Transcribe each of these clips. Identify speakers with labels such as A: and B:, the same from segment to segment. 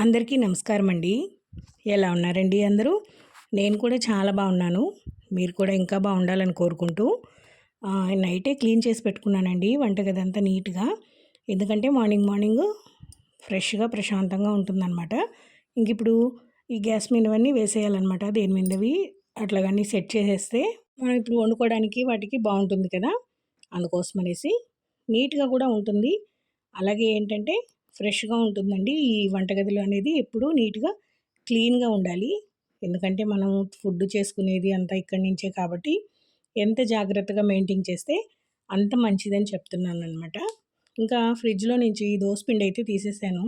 A: అందరికీ నమస్కారం అండి ఎలా ఉన్నారండి అందరూ? నేను కూడా చాలా బాగున్నాను. మీరు కూడా ఇంకా బాగుండాలని కోరుకుంటూ నైటే క్లీన్ చేసి పెట్టుకున్నానండి వంటగది అంతా నీట్గా. ఎందుకంటే మార్నింగ్ మార్నింగ్ ఫ్రెష్గా ప్రశాంతంగా ఉంటుందన్నమాట. ఇంక ఇప్పుడు ఈ గ్యాస్ మీదవన్నీ వేసేయాలన్నమాట దేని మీదవి. అట్లాగన్నీ సెట్ చేసేస్తే మనం ఇప్పుడు వండుకోవడానికి వాటికి బాగుంటుంది కదా. అందుకోసం అనేసి నీట్గా కూడా ఉంటుంది. అలాగే ఏంటంటే ఫ్రెష్గా ఉంటుందండి. ఈ వంటగదిలో అనేది ఎప్పుడూ నీట్గా క్లీన్గా ఉండాలి. ఎందుకంటే మనం ఫుడ్ చేసుకునేది అంతా ఇక్కడి నుంచే కాబట్టి ఎంత జాగ్రత్తగా మెయింటైన్ చేస్తే అంత మంచిదని చెప్తున్నాను అనమాట ఇంకా ఫ్రిడ్జ్లో నుంచి దోసపిండి అయితే తీసేసాను.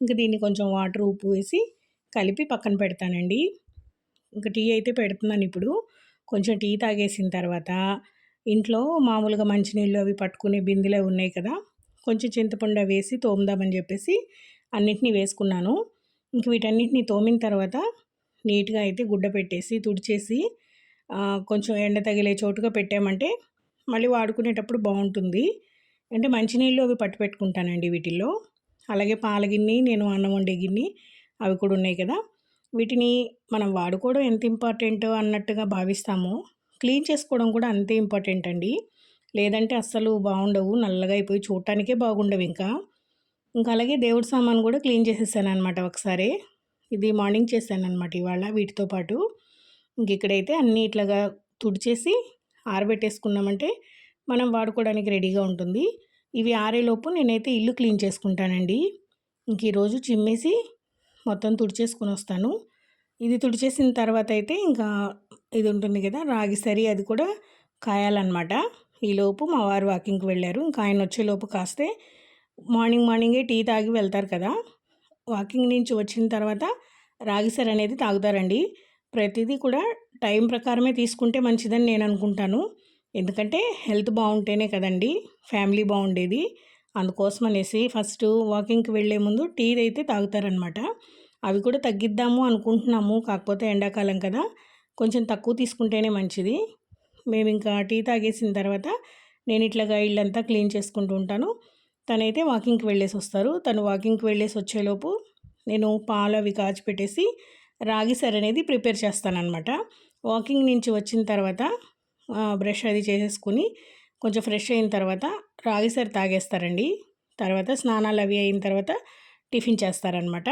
A: ఇంకా దీన్ని కొంచెం వాటర్ ఉప్పు వేసి కలిపి పక్కన పెడతానండి. ఇంకా టీ అయితే పెడుతున్నాను ఇప్పుడు. కొంచెం టీ తాగేసిన తర్వాత ఇంట్లో మామూలుగా మంచినీళ్ళు అవి పట్టుకునే బిందెలు ఉన్నాయి కదా. కొంచెం చింతపండు వేసి తోముదామని చెప్పేసి అన్నిటినీ వేసుకున్నాను. ఇంక వీటన్నిటిని తోమిన తర్వాత నీట్గా అయితే గుడ్డ పెట్టేసి తుడిచేసి కొంచెం ఎండ తగిలే చోటుగా పెట్టామంటే మళ్ళీ వాడుకునేటప్పుడు బాగుంటుంది. అంటే మంచినీళ్ళు అవి పట్టు పెట్టుకుంటానండి వీటిల్లో. అలాగే పాల గిన్నె నేను అన్నం వండే గిన్నె అవి కూడా ఉన్నాయి కదా. వీటిని మనం వాడుకోవడం ఎంత ఇంపార్టెంట్ అన్నట్టుగా భావిస్తామో క్లీన్ చేసుకోవడం కూడా అంతే ఇంపార్టెంట్ అండి. లేదంటే అస్సలు బాగుండవు. నల్లగా అయిపోయి చూడటానికే బాగుండవు ఇంకా. ఇంకా అలాగే దేవుడి సామాన్ కూడా క్లీన్ చేసేసాను అనమాట ఒకసారి. ఇది మార్నింగ్ చేశాను అనమాట ఇవాళ వీటితో పాటు. ఇంక ఇక్కడైతే అన్నీ ఇట్లాగా తుడిచేసి ఆరబెట్టేసుకున్నామంటే మనం వాడుకోవడానికి రెడీగా ఉంటుంది. ఇవి ఆరేలోపు నేనైతే ఇల్లు క్లీన్ చేసుకుంటానండి. ఇంక ఈరోజు చిమ్మేసి మొత్తం తుడిచేసుకుని వస్తాను. ఇది తుడిచేసిన తర్వాత అయితే ఇంకా ఇది ఉంటుంది కదా రాగి సరి అది కూడా కాయాలన్నమాట. ఈలోపు మా వారు వాకింగ్కి వెళ్ళారు. ఇంకా ఆయన వచ్చేలోపు కాస్తే మార్నింగ్ మార్నింగే టీ తాగి వెళ్తారు కదా! వాకింగ్ నుంచి వచ్చిన తర్వాత రాగిసర్ అనేది తాగుతారండి. ప్రతిదీ కూడా టైం ప్రకారమే తీసుకుంటే మంచిదని నేను అనుకుంటాను. ఎందుకంటే హెల్త్ బాగుంటేనే కదండి ఫ్యామిలీ బాగుండేది. అందుకోసం అనేసి ఫస్ట్ వాకింగ్కి వెళ్ళే ముందు టీ అయితే తాగుతారనమాట. అవి కూడా తగ్గిద్దాము అనుకుంటున్నాము కాకపోతే ఎండాకాలం కదా! కొంచెం తక్కువ తీసుకుంటేనే మంచిది. మేము ఇంకా టీ తాగేసిన తర్వాత నేను ఇట్లాగా ఇల్లంతా క్లీన్ చేసుకుంటూ ఉంటాను. తనైతే వాకింగ్కి వెళ్ళేసి వస్తారు. తను వాకింగ్కి వెళ్ళేసి వచ్చేలోపు నేను పాలు అవి కాచి పెట్టేసి రాగి సర్ అనేది ప్రిపేర్ చేస్తానన్నమాట. వాకింగ్ నుంచి వచ్చిన తర్వాత బ్రష్ అది చేసేసుకుని కొంచెం ఫ్రెష్ అయిన తర్వాత రాగి సర్ తాగేస్తారండి. తర్వాత స్నానాలు అవి అయిన తర్వాత టిఫిన్ చేస్తారనమాట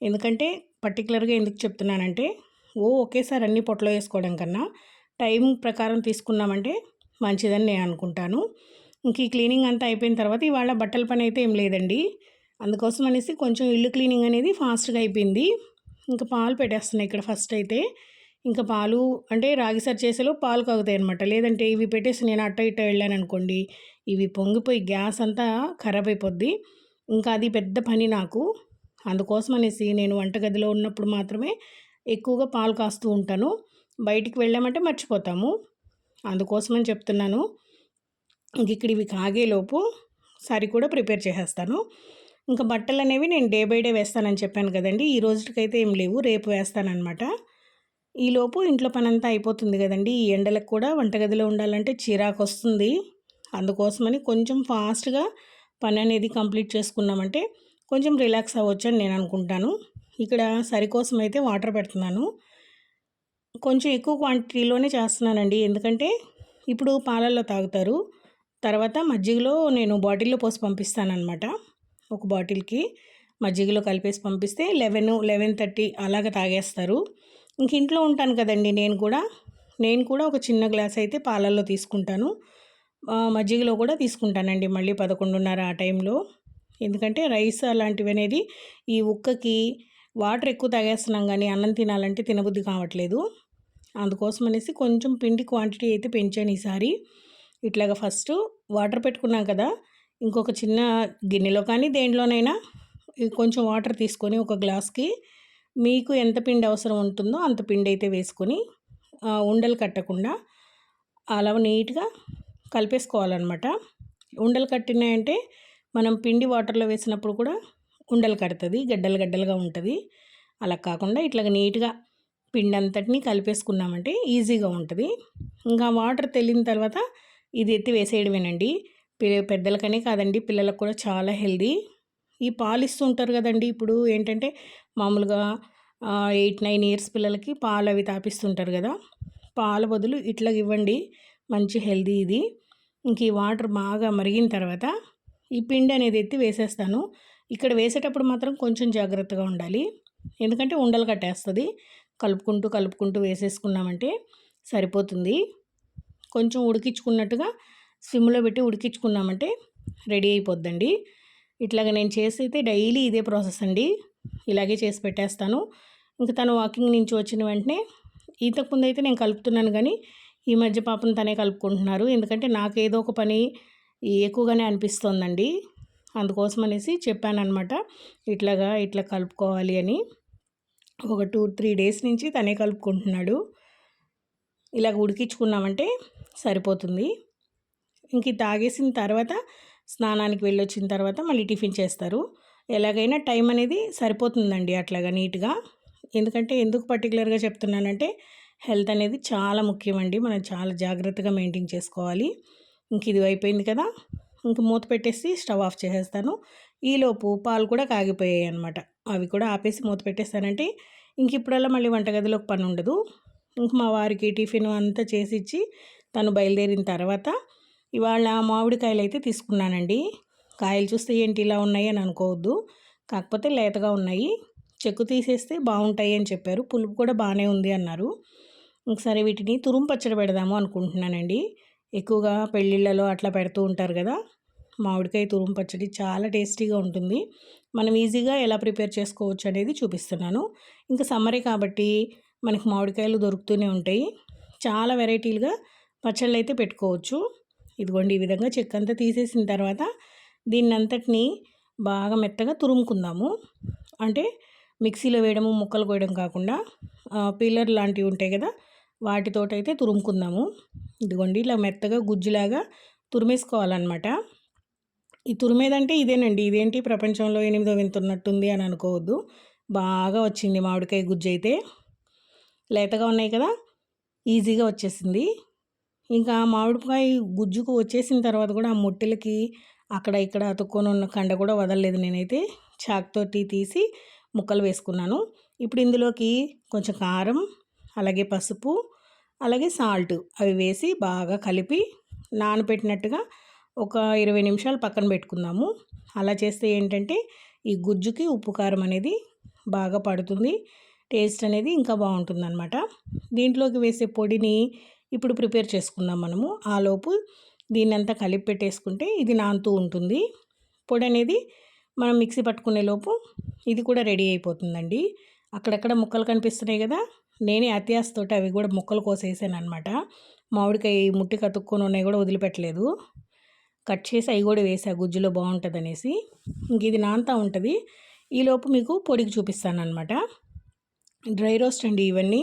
A: ఎందుకంటే పర్టికులర్గా ఎందుకు చెప్తున్నానంటే ఓ ఒకేసారి అన్ని పొట్టలో వేసుకోవడం కన్నా టైం ప్రకారం తీసుకున్నామంటే మంచిదని నేను అనుకుంటాను. ఇంక ఈ క్లీనింగ్ అంతా అయిపోయిన తర్వాత ఇవాళ బట్టల పని అయితే ఏం లేదండి. అందుకోసం అనేసి కొంచెం ఇల్లు క్లీనింగ్ అనేది ఫాస్ట్గా అయిపోయింది. ఇంకా పాలు పెట్టేస్తున్నాయి ఇక్కడ ఫస్ట్ అయితే. ఇంకా పాలు అంటే రాగి సరి చేసేలో పాలు కాగుతాయి అనమాట లేదంటే ఇవి పెట్టేసి నేను అట్ట ఇట్ట వెళ్ళాను అనుకోండి ఇవి పొంగిపోయి గ్యాస్ అంతా ఖరాబ్ అయిపోద్ది. ఇంకా అది పెద్ద పని నాకు. అందుకోసం అనేసి నేను వంటగదిలో ఉన్నప్పుడు మాత్రమే ఎక్కువగా పాలు కాస్తూ ఉంటాను. బయటికి వెళ్ళామంటే మర్చిపోతాము. అందుకోసమని చెప్తున్నాను. ఇంక ఇక్కడ ఇవి కాగేలోపు సారీ కూడా ప్రిపేర్ చేసేస్తాను. ఇంకా బట్టలు అనేవి నేను డే బై డే వేస్తానని చెప్పాను కదండి. ఈ రోజుకైతే ఏం లేవు. రేపు వేస్తానన్నమాట. ఈలోపు ఇంట్లో పని అంతా అయిపోతుంది కదండి. ఈ ఎండలకు కూడా వంటగదిలో ఉండాలంటే చిరాకు వస్తుంది అందుకోసమని కొంచెం ఫాస్ట్గా పని అనేది కంప్లీట్ చేసుకున్నామంటే కొంచెం రిలాక్స్ అవ్వచ్చు అని నేను అనుకుంటాను. ఇక్కడ సరికోసం అయితే వాటర్ పెడుతున్నాను. కొంచెం ఎక్కువ క్వాంటిటీలోనే చేస్తున్నానండి. ఎందుకంటే ఇప్పుడు పాలల్లో తాగుతారు. తర్వాత మజ్జిగలో నేను బాటిల్లో పోసి పంపిస్తానమాట ఒక బాటిల్కి మజ్జిగలో కలిపేసి పంపిస్తే లెవెన్ లెవెన్ థర్టీ అలాగ తాగేస్తారు. ఇంక ఇంట్లో ఉంటాను కదండి నేను కూడా. నేను కూడా ఒక చిన్న గ్లాస్ అయితే పాలల్లో తీసుకుంటాను. మజ్జిగలో కూడా తీసుకుంటానండి మళ్ళీ పదకొండున్నర ఆ టైంలో. ఎందుకంటే రైస్ అలాంటివి అనేది ఈ ఉక్కకి వాటర్ ఎక్కువ తాగేస్తున్నాం కానీ అన్నం తినాలంటే తినబుద్ధి కావట్లేదు. అందుకోసం అనేసి కొంచెం పిండి క్వాంటిటీ అయితే పెంచాను ఈసారి. ఇట్లాగా ఫస్ట్ వాటర్ పెట్టుకున్నాం కదా ఇంకొక చిన్న గిన్నెలో కానీ దేంట్లోనైనా కొంచెం వాటర్ తీసుకొని ఒక గ్లాస్కి మీకు ఎంత పిండి అవసరం ఉంటుందో అంత పిండి అయితే వేసుకొని ఉండలు కట్టకుండా అలా నీట్గా కలిపేసుకోవాలన్నమాట. ఉండలు కట్టినాయంటే మనం పిండి వాటర్లో వేసినప్పుడు కూడా ఉండలు కడుతుంది గడ్డలు గడ్డలుగా ఉంటుంది. అలా కాకుండా ఇట్లాగ నీట్గా పిండి అంతటిని కలిపేసుకున్నామంటే ఈజీగా ఉంటుంది. ఇంకా వాటర్ తెల్లిన తర్వాత ఇది ఎత్తి వేసేయడమేనండి. పెద్దలకనే కాదండి పిల్లలకు కూడా చాలా హెల్దీ. ఈ పాలు ఇస్తుంటారు కదండి ఇప్పుడు ఏంటంటే మామూలుగా ఎయిట్ నైన్ ఇయర్స్ పిల్లలకి పాలు అవి తాపిస్తుంటారు కదా. పాల బదులు ఇట్లా ఇవ్వండి మంచి హెల్దీ ఇది. ఇంక ఈ వాటర్ బాగా మరిగిన తర్వాత ఈ పిండి అనేది ఎత్తి వేసేస్తాను. ఇక్కడ వేసేటప్పుడు మాత్రం కొంచెం జాగ్రత్తగా ఉండాలి. ఎందుకంటే ఉండలు కట్టేస్తుంది. కలుపుకుంటూ కలుపుకుంటూ వేసేసుకున్నామంటే సరిపోతుంది. కొంచెం ఉడికించుకున్నట్టుగా సిమ్లో పెట్టి ఉడికించుకున్నామంటే రెడీ అయిపోద్దండి. ఇట్లాగ నేను చేసి అయితే డైలీ ఇదే ప్రాసెస్ అండి. ఇలాగే చేసి పెట్టేస్తాను. ఇంకా తను వాకింగ్ నుంచి వచ్చిన వెంటనే ఇంతకుముందు అయితే నేను కలుపుతున్నాను కానీ ఈ మధ్య పాపం తనే కలుపుకుంటున్నారు. ఎందుకంటే నాకు ఏదో ఒక పని ఎక్కువగానే అనిపిస్తోందండి. అందుకోసం అనేసి చెప్పాను అనమాట ఇట్లాగా ఇట్లా కలుపుకోవాలి అని. ఒక టూ త్రీ డేస్ నుంచి తనే కలుపుకుంటున్నాడు. ఇలాగ ఉడికించుకున్నామంటే సరిపోతుంది. ఇంక తాగేసిన తర్వాత స్నానానికి వెళ్ళొచ్చిన తర్వాత మళ్ళీ టిఫిన్ చేస్తారు. ఎలాగైనా టైం అనేది సరిపోతుందండి అట్లాగా నీట్గా. ఎందుకంటే ఎందుకు పర్టికులర్గా చెప్తున్నానంటే హెల్త్ అనేది చాలా ముఖ్యమండి. మనం చాలా జాగ్రత్తగా మెయింటైన్ చేసుకోవాలి. ఇంక ఇది అయిపోయింది కదా. ఇంక మూత పెట్టేసి స్టవ్ ఆఫ్ చేసేస్తాను. ఈలోపు పాలు కూడా కాగిపోయాయి అనమాట అవి కూడా ఆపేసి మూత పెట్టేస్తానంటే ఇంక ఇప్పుడల్లా మళ్ళీ వంటగదిలోకి పని ఉండదు. ఇంక మా వారికి టిఫిన్ అంతా చేసి ఇచ్చి తను బయలుదేరిన తర్వాత ఇవాళ మామిడికాయలు అయితే తీసుకున్నానండి. కాయలు చూస్తే ఏంటి ఇలా ఉన్నాయి అని అనుకోవద్దు. కాకపోతే లేతగా ఉన్నాయి. చెక్కు తీసేస్తే బాగుంటాయి అని చెప్పారు. పులుపు కూడా బాగానే ఉంది అన్నారు. ఒకసారి వీటిని తురుము పచ్చడి పెడదాము అనుకుంటున్నానండి. ఎక్కువగా పెళ్ళిళ్ళలో అట్లా పెడుతూ ఉంటారు కదా. మామిడికాయ తురుము పచ్చడి చాలా టేస్టీగా ఉంటుంది. మనం ఈజీగా ఎలా ప్రిపేర్ చేసుకోవచ్చు అనేది చూపిస్తున్నాను. ఇంకా సమ్మరే కాబట్టి మనకి మామిడికాయలు దొరుకుతూనే ఉంటాయి. చాలా వెరైటీలుగా పచ్చళ్ళు అయితే పెట్టుకోవచ్చు. ఇదిగోండి ఈ విధంగా చెక్క అంతా తీసేసిన తర్వాత దీన్ని అంతటిని బాగా మెత్తగా తురుముకుందాము. అంటే మిక్సీలో వేయడము ముక్కలు కోయడం కాకుండా పిల్లర్ లాంటివి ఉంటాయి కదా వాటితోటైతే తురుముకుందాము. ఇదిగోండి ఇలా మెత్తగా గుజ్జులాగా తురిమేసుకోవాలన్నమాట. ఈ తురిమేదంటే ఇదేనండి. ఇదేంటి ప్రపంచంలో ఎనిమిదో వింతున్నట్టుంది అని అనుకోవద్దు. బాగా వచ్చింది మామిడికాయ గుజ్జు అయితే. లేతగా ఉన్నాయి కదా. ఈజీగా వచ్చేసింది. ఇంకా మామిడికాయ గుజ్జుకు వచ్చేసిన తర్వాత కూడా ఆ ముట్టెలకి అక్కడ ఇక్కడ అతుక్కొని ఉన్న కండ కూడా వదలలేదు నేనైతే. చాక్తోటి తీసి ముక్కలు వేసుకున్నాను. ఇప్పుడు ఇందులోకి కొంచెం కారం అలాగే పసుపు అలాగే సాల్ట్ అవి వేసి బాగా కలిపి నానబెట్టినట్టుగా ఒక ఇరవై నిమిషాలు పక్కన పెట్టుకుందాము. అలా చేస్తే ఏంటంటే ఈ గుజ్జుకి ఉప్పు కారం అనేది బాగా పడుతుంది. టేస్ట్ అనేది ఇంకా బాగుంటుంది అనమాట దీంట్లోకి వేసే పొడిని ఇప్పుడు ప్రిపేర్ చేసుకుందాం మనము. ఆలోపు దీన్ని అంతా కలిపి పెట్టేసుకుంటే ఇది నానుతూ ఉంటుంది. పొడి అనేది మనం మిక్సీ పట్టుకునే లోపు ఇది కూడా రెడీ అయిపోతుందండి. అక్కడక్కడ ముక్కలు కనిపిస్తున్నాయి కదా. నేనే అత్యాసతోటి అవి కూడా ముక్కలు కోసేసాను అనమాట మామిడికాయ ముట్టి కతుక్కొని ఉన్నాయి కూడా వదిలిపెట్టలేదు. కట్ చేసి అవి కూడా వేసా గుజ్జులో బాగుంటుంది అనేసి ఇంక ఇది నాంతా ఉంటుంది. ఈలోపు మీకు పొడికి చూపిస్తాను అనమాట డ్రై రోస్ట్ అండి ఇవన్నీ.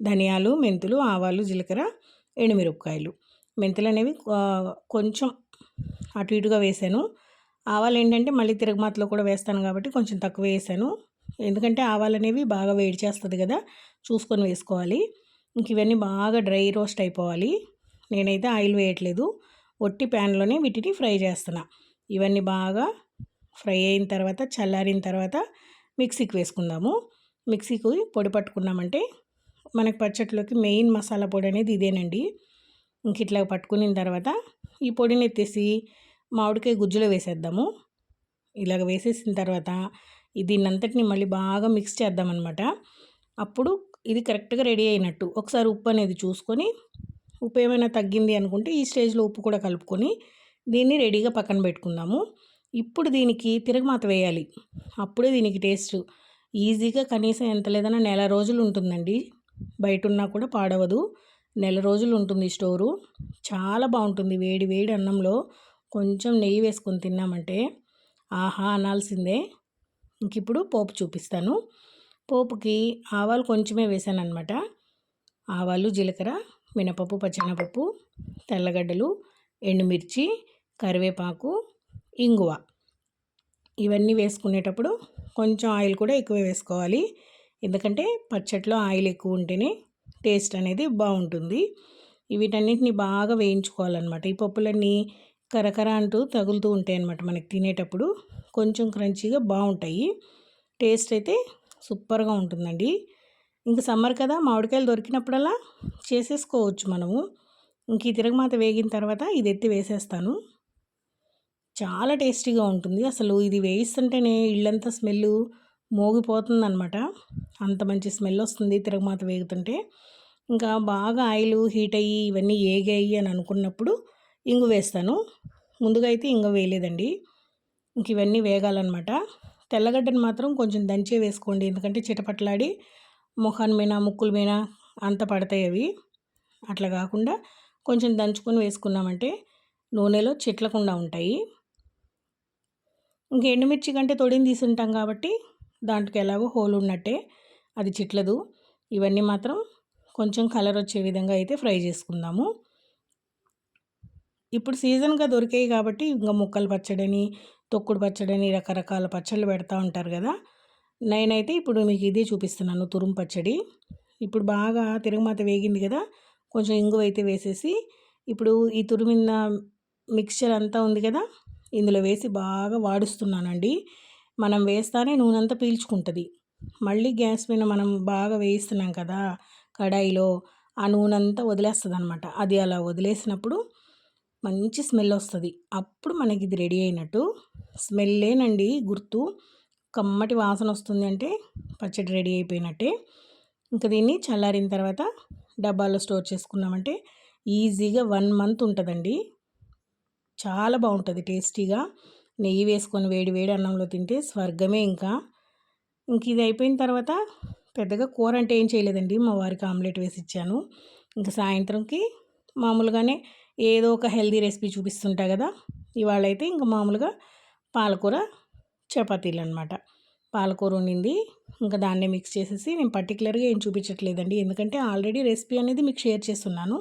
A: ధనియాలు మెంతులు ఆవాలు జీలకర్ర ఎండుమిరపకాయలు. మెంతులు అనేవి కొంచెం అటు ఇటుగా వేసాను. ఆవాలు ఏంటంటే మళ్ళీ తిరగమాతలో కూడా వేస్తాను కాబట్టి కొంచెం తక్కువ వేసాను. ఎందుకంటే ఆవాలు అనేవి బాగా వేడి చేస్తుంది కదా చూసుకొని వేసుకోవాలి. ఇంక ఇవన్నీ బాగా డ్రై రోస్ట్ అయిపోవాలి. నేనైతే ఆయిల్ వేయట్లేదు. ఒట్టి ప్యాన్లోనే వీటిని ఫ్రై చేస్తున్నా. ఇవన్నీ బాగా ఫ్రై అయిన తర్వాత చల్లారిన తర్వాత మిక్సీకి వేసుకుందాము. మిక్సీకి పొడి పట్టుకున్నామంటే మనకి పచ్చట్లోకి మెయిన్ మసాలా పొడి అనేది ఇదేనండి. ఇంక ఇట్లా పట్టుకున్న తర్వాత ఈ పొడిని ఎత్తేసి మామిడికాయ గుజ్జులో వేసేద్దాము. ఇలాగ వేసేసిన తర్వాత దీన్ని అంతటిని మళ్ళీ బాగా మిక్స్ చేద్దామన్నమాట. అప్పుడు ఇది కరెక్ట్గా రెడీ అయినట్టు. ఒకసారి ఉప్పు అనేది చూసుకొని ఉప్పు ఏమైనా తగ్గింది అనుకుంటే ఈ స్టేజ్లో ఉప్పు కూడా కలుపుకొని దీన్ని రెడీగా పక్కన పెట్టుకుందాము. ఇప్పుడు దీనికి తిరగమాత వేయాలి. అప్పుడే దీనికి టేస్ట్. ఈజీగా కనీసం ఎంత లేదన్నా నెల రోజులు ఉంటుందండి. బయట ఉన్నా కూడా పాడవదు. నెల రోజులు ఉంటుంది స్టోరు. చాలా బాగుంటుంది. వేడి వేడి అన్నంలో కొంచెం నెయ్యి వేసుకొని తిన్నామంటే ఆహా అనాల్సిందే. ఇంక ఇప్పుడు పోపు చూపిస్తాను. పోపుకి ఆవాలు కొంచెమే వేసాను అనమాట ఆవాలు జీలకర్ర మినపప్పు పచ్చెనపప్పు తెల్లగడ్డలు ఎండుమిర్చి కరివేపాకు ఇంగువ. ఇవన్నీ వేసుకునేటప్పుడు కొంచెం ఆయిల్ కూడా ఎక్కువ వేసుకోవాలి. ఎందుకంటే పచ్చట్లో ఆయిల్ ఎక్కువ ఉంటేనే టేస్ట్ అనేది బాగుంటుంది. వీటన్నిటిని బాగా వేయించుకోవాలన్నమాట. ఈ పప్పులన్నీ కరకర అంటూ తగులుతూ ఉంటాయి అన్నమాట మనకి తినేటప్పుడు. కొంచెం క్రంచీగా బాగుంటాయి. టేస్ట్ అయితే సూపర్గా ఉంటుందండి. ఇంక సమ్మర్ కదా మామిడికాయలు దొరికినప్పుడల్లా చేసేసుకోవచ్చు మనము. ఇంక ఈ తిరగమాత వేగిన తర్వాత ఇది ఎత్తి వేసేస్తాను. చాలా టేస్టీగా ఉంటుంది. అసలు ఇది వేయిస్తుంటేనే ఇళ్ళంతా స్మెల్ మోగిపోతుంది అనమాట అంత మంచి స్మెల్ వస్తుంది తిరగమాత వేగుతుంటే. ఇంకా బాగా ఆయిల్ హీట్ అయ్యి ఇవన్నీ ఏగాయి అని అనుకున్నప్పుడు ఇంగు వేస్తాను. ముందుగా అయితే ఇంగ వేయలేదండి. ఇంక ఇవన్నీ వేగాలన్నమాట. తెల్లగడ్డను మాత్రం కొంచెం దంచే వేసుకోండి. ఎందుకంటే చిటపట్లాడి ముఖాన్ మీద ముక్కుల మీద అంత పడతాయి అవి. అట్లా కాకుండా కొంచెం దంచుకొని వేసుకున్నామంటే నూనెలో చెట్లకుండా ఉంటాయి. ఇంక ఎండుమిర్చి కంటే తొడిని తీసుంటాం కాబట్టి దాంట్లోకి ఎలాగో హోల్ ఉన్నట్టే అది చిట్లదు. ఇవన్నీ మాత్రం కొంచెం కలర్ వచ్చే విధంగా అయితే ఫ్రై చేసుకుందాము. ఇప్పుడు సీజన్గా దొరికాయి కాబట్టి ఇంకా ముక్కలు పచ్చడని తొక్కుడు పచ్చడని రకరకాల పచ్చళ్ళు పెడతా ఉంటారు కదా. నేనైతే ఇప్పుడు మీకు ఇదే చూపిస్తున్నాను తురుం పచ్చడి. ఇప్పుడు బాగా తిరుగుమాత వేగింది కదా కొంచెం ఇంగువ అయితే వేసేసి ఇప్పుడు ఈ తురిమిన మిక్చర్ అంతా ఉంది కదా ఇందులో వేసి బాగా వాడుస్తున్నానండి. మనం వేస్తానే నూనె అంతా పీల్చుకుంటుంది. మళ్ళీ గ్యాస్ మీద మనం బాగా వేయిస్తున్నాం కదా కడాయిలో ఆ నూనె అంతా వదిలేస్తుంది అనమాట అది అలా వదిలేసినప్పుడు మంచి స్మెల్ వస్తుంది. అప్పుడు మనకి ఇది రెడీ అయినట్టు. స్మెల్లేనండి గుర్తు. కమ్మటి వాసన వస్తుంది అంటే పచ్చడి రెడీ అయిపోయినట్టే. ఇంకా దీన్ని చల్లారిన తర్వాత డబ్బాలో స్టోర్ చేసుకున్నామంటే ఈజీగా వన్ మంత్ ఉంటుందండి. చాలా బాగుంటుంది టేస్టీగా. నెయ్యి వేసుకొని వేడి వేడి అన్నంలో తింటే స్వర్గమే ఇంకా. ఇంక ఇది అయిపోయిన తర్వాత పెద్దగా కూర అంటే ఏం చేయలేదండి. మా వారికి ఆమ్లెట్ వేసి ఇచ్చాను. ఇంకా సాయంత్రంకి మామూలుగానే ఏదో ఒక హెల్దీ రెసిపీ చూపిస్తుంటా కదా. ఇవాళ అయితే ఇంకా మామూలుగా పాలకూర చపాతీలు అనమాట పాలకూర ఉండింది ఇంకా దాన్నే మిక్స్ చేసేసి నేను పర్టికులర్గా ఏం చూపించట్లేదండి. ఎందుకంటే ఆల్రెడీ రెసిపీ అనేది మీకు షేర్ చేస్తున్నాను.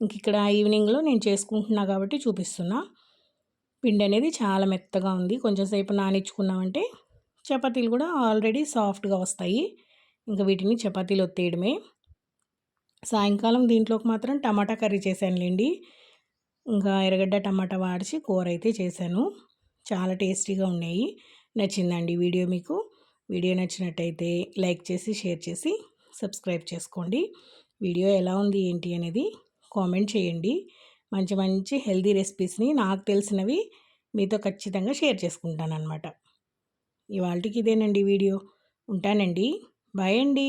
A: ఇంక ఇక్కడ ఈవినింగ్లో నేను చేసుకుంటున్నా కాబట్టి చూపిస్తున్నా. పిండి అనేది చాలా మెత్తగా ఉంది. కొంచెం సేపు నానిచ్చుకున్నామంటే చపాతీలు కూడా ఆల్రెడీ సాఫ్ట్గా వస్తాయి. ఇంకా వీటిని చపాతీలు ఒత్తేయడమే. సాయంకాలం దీంట్లోకి మాత్రం టమాటా కర్రీ చేశానులేండి. ఇంకా ఎర్రగడ్డ టమాటా వాడిచి కూర అయితే చేశాను. చాలా టేస్టీగా ఉన్నాయి. నచ్చిందండి వీడియో మీకు. వీడియో నచ్చినట్టయితే లైక్ చేసి షేర్ చేసి సబ్స్క్రైబ్ చేసుకోండి. వీడియో ఎలా ఉంది ఏంటి అనేది కామెంట్ చేయండి. మంచి మంచి హెల్తీ రెసిపీస్ని నాకు తెలిసినవి మీతో ఖచ్చితంగా షేర్ చేసుకుంటాను అనమాట ఇవాళకి ఇదేనండి వీడియో. ఉంటానండి. బాయ్ అండి.